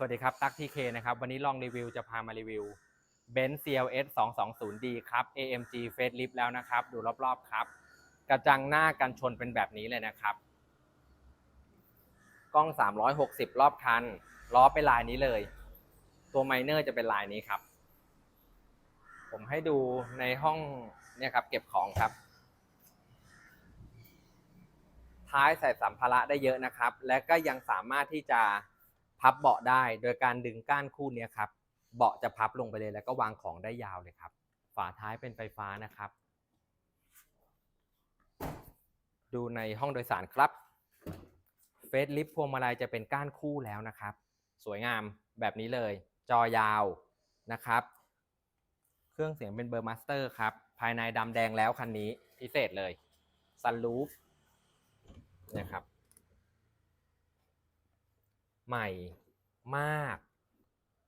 สวัสดีครับ ตั๊กทีเคนะครับ วันนี้ลองรีวิวจะพามารีวิว Benz CLS 220D ครับ AMG Facelift แล้วนะครับ ดูรอบๆครับ กระจังหน้ากันชนเป็นแบบนี้เลยนะครับ กล้อง 360 รอบคัน ล้อเป็นลายนี้เลย ตัวไมเนอร์จะเป็นลายนี้ครับ ผมให้ดูในห้องเนี่ยครับ เก็บของครับ ท้ายใส่สัมภาระได้เยอะนะครับ และก็ยังสามารถที่จะ พับเบาะได้โดยการดึงก้านคู่นี้ครับ เบาะจะพับลงไปเลยแล้วก็วางของได้ยาวเลยครับ ฝาท้ายเป็นไฟฟ้านะครับ ดูในห้องโดยสารครับเฟสลิฟพวงมาลัยจะเป็นก้านคู่แล้วนะครับ สวยงามแบบนี้เลย จอยาวนะครับ เครื่องเสียงเป็นเบอร์มาสเตอร์ครับ ภายในดำแดงแล้วคันนี้พิเศษเลยซันรูฟนะครับ ใหม่มาก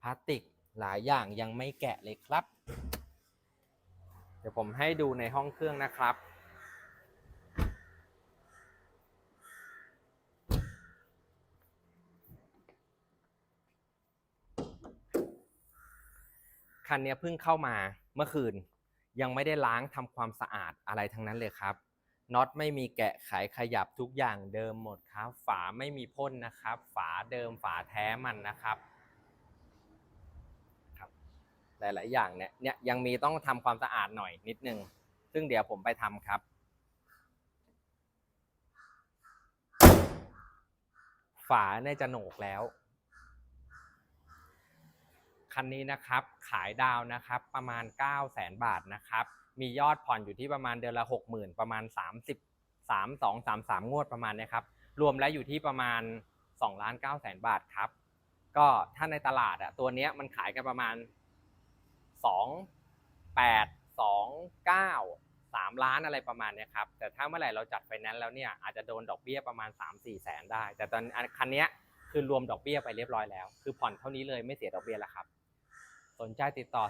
พลาสติกหลายอย่างยังไม่แกะเลยครับ เดี๋ยวผมให้ดูในห้องเครื่องนะครับ คันนี้เพิ่งเข้ามาเมื่อคืนยังไม่ได้ล้างทำความสะอาดอะไรทั้งนั้นเลยครับ น็อตไม่มีแกะไขขยับทุกอย่างเดิมหมดครับ ฝาไม่มีพ่นนะครับ ฝาเดิมฝาแท้มันนะครับครับหลาย ๆ อย่างเนี่ยเนี่ยยังมีต้องทำความสะอาดหน่อยนิดนึง ซึ่งเดี๋ยวผมไปทำครับฝาเนี่ยจะโหนกแล้ว คันนี้นะครับขายดาวนะครับประมาณ 9 0 0 0 0 0บาทนะครับมียอดผ่อนอยู่ที่ประมาณเดือนละ 60,000 ประมาณ 30 3 2 3 3 งวดประมาณนี้ครับรวมแล้วอยู่ที่ประมาณ2ล้าน9แสนบาทครับ ก็ถ้าในตลาดอะตัวเนี้ยมันขายกันประมาณ 2 8 2 9 3 ล้านอะไรประมาณเนี้ยครับ แต่ถ้าเมื่อไหร่เราจัดไฟแนนซ์แล้วเนี่ยอาจจะโดนดอกเบี้ยประมาณ 3-4 แสนได้ แต่ตอนอันคันเนี้ยคือรวมดอกเบี้ยไปเรียบร้อยแล้ว คือผ่อนเท่านี้เลยไม่เสียดอกเบี้ยแล้วครับ สนใจติดต่อ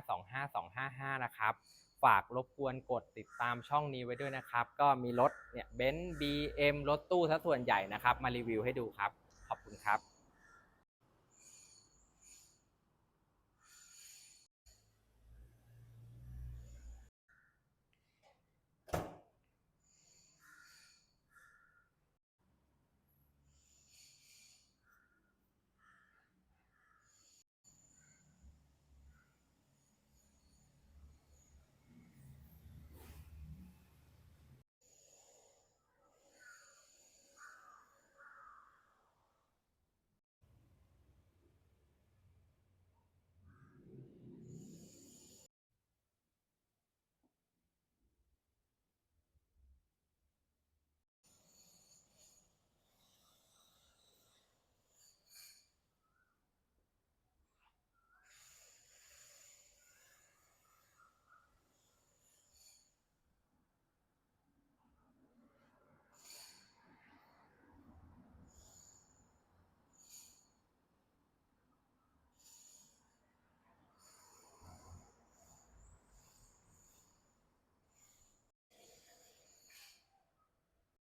0812525255 นะครับ ฝากรบกวนกดติดตามช่องนี้ไว้ด้วยนะครับ ก็มีรถเนี่ยเบนซ์บีเอ็มรถตู้ซะส่วนใหญ่นะครับ มารีวิวให้ดูครับ ขอบคุณครับ